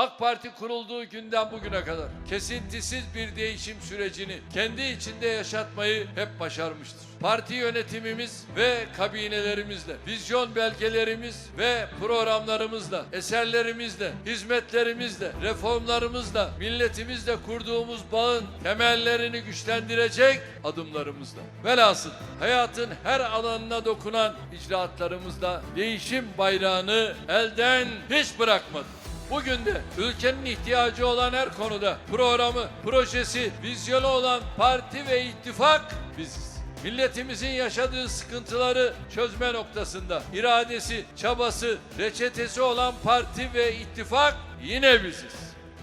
AK Parti kurulduğu günden bugüne kadar kesintisiz bir değişim sürecini kendi içinde yaşatmayı hep başarmıştır. Parti yönetimimiz ve kabinelerimizle, vizyon belgelerimiz ve programlarımızla, eserlerimizle, hizmetlerimizle, reformlarımızla, milletimizle kurduğumuz bağın temellerini güçlendirecek adımlarımızla. Velhasıl hayatın her alanına dokunan icraatlarımızla değişim bayrağını elden hiç bırakmadık. Bugün de ülkenin ihtiyacı olan her konuda programı, projesi, vizyonu olan parti ve ittifak biziz. Milletimizin yaşadığı sıkıntıları çözme noktasında iradesi, çabası, reçetesi olan parti ve ittifak yine biziz.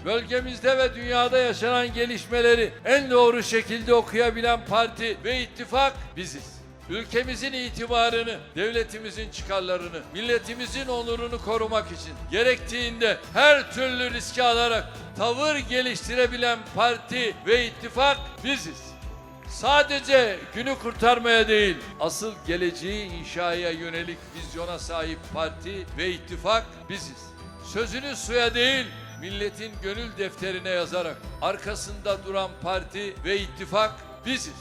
Bölgemizde ve dünyada yaşanan gelişmeleri en doğru şekilde okuyabilen parti ve ittifak biziz. Ülkemizin itibarını, devletimizin çıkarlarını, milletimizin onurunu korumak için gerektiğinde her türlü riski alarak tavır geliştirebilen parti ve ittifak biziz. Sadece günü kurtarmaya değil, asıl geleceği inşaya yönelik vizyona sahip parti ve ittifak biziz. Sözünü suya değil, milletin gönül defterine yazarak arkasında duran parti ve ittifak biziz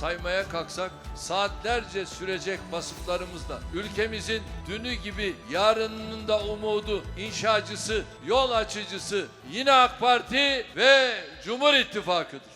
saymaya kalksak saatlerce sürecek vasıflarımızla ülkemizin dünü gibi yarınının da umudu, inşacısı, yol açıcısı yine AK Parti ve Cumhur İttifakı'dır.